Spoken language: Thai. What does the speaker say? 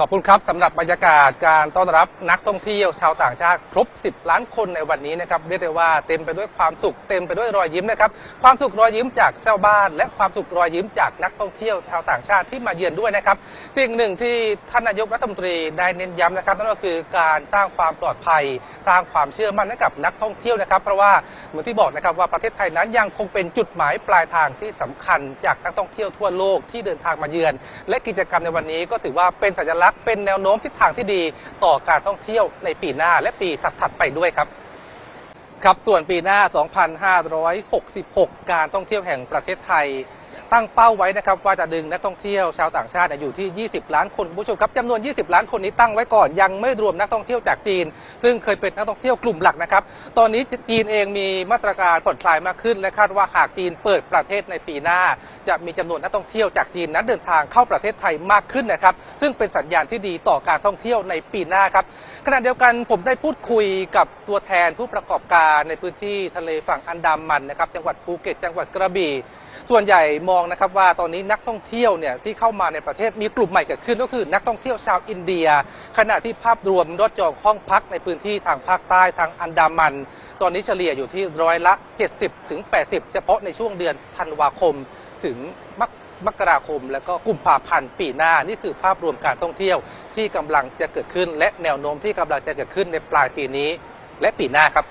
ขอบคุณครับสำหรับบรรยากาศการต้อนรับนักท่องเที่ยวชาวต่างชาติครบ 10 ล้านคนในวันนี้นะครับเรียกได้ว่าเต็มไปด้วยความสุขเต็มไปด้วยรอยยิ้มนะครับความสุขรอยยิ้มจากเจ้าบ้าน และความสุขรอยยิ้มจากนักท่องเที่ยวชาวต่างชาติที่มาเยือนด้วยนะครับสิ่งหนึ่งที่ท่านนายกรัฐมนตรีได้เน้นย้ำนะครับนั่นก็คือการสร้างความปลอดภัย สร้างความเชื่อมั่นให้กับนักท่องเที่ยวนะครับ เพราะว่าเหมือนที่บอกนะครับว่าประเทศไทยนั้นยังคงเป็นจุดหมายปลายทางที่สำคัญจากนักท่องเที่ยวทั่วโลกที่เดินทางมาเยือน และกิจกรรมในวันนี้ก็ถือว่าเป็นสัญลักษณ์เป็นแนวโน้มทิศทางที่ดีต่อการท่องเที่ยวในปีหน้าและปีถัดๆไปด้วยครับครับส่วนปีหน้า 2566 การท่องเที่ยวแห่งประเทศไทย ตั้งเป้าไว้นะครับว่าจะดึงนักท่องเที่ยวชาวต่างชาติอยู่ที่ 20 ล้านคนผู้ชมครับจำนวน 20 ล้านคนนี้ตั้งไว้ก่อนยังไม่รวมนักท่องเที่ยวจากจีน ซึ่งเคยเป็นนักท่องเที่ยวกลุ่มหลักนะครับตอนนี้จีนเองมีมาตรการผ่อนคลายมากขึ้น และคาดว่าหากจีนเปิดประเทศในปีหน้า จะมีจำนวนนักท่องเที่ยวจากจีนนั้นเดินทางเข้าประเทศไทยมากขึ้นนะครับซึ่งเป็นสัญญาณที่ดีต่อการท่องเที่ยวในปีหน้าครับขณะเดียวกันผมได้พูดคุยกับตัวแทนผู้ประกอบการในพื้นที่ทะเลฝั่งอันดามันนะครับจังหวัดภูเก็ตจังหวัดกระบี่ ส่วนใหญ่มองนะครับว่าตอนนี้นักท่องเที่ยวเนี่ยที่เข้ามาในประเทศมีกลุ่มใหม่เกิดขึ้นก็คือนักท่องเที่ยวชาวอินเดีย ขณะที่ภาพรวมยอดจองห้องพักในพื้นที่ทางภาคใต้ทางอันดามัน ตอนนี้เฉลี่ยอยู่ที่ร้อยละ 70ถึง80 เฉพาะในช่วงเดือนธันวาคมถึงมกมกราคม แล้วก็กุมภาพันธ์ปีหน้า นี่คือภาพรวมการท่องเที่ยวที่กำลังจะเกิดขึ้น และแนวโน้มที่กำลังจะเกิดขึ้นในปลายปีนี้ และปีหน้าครับ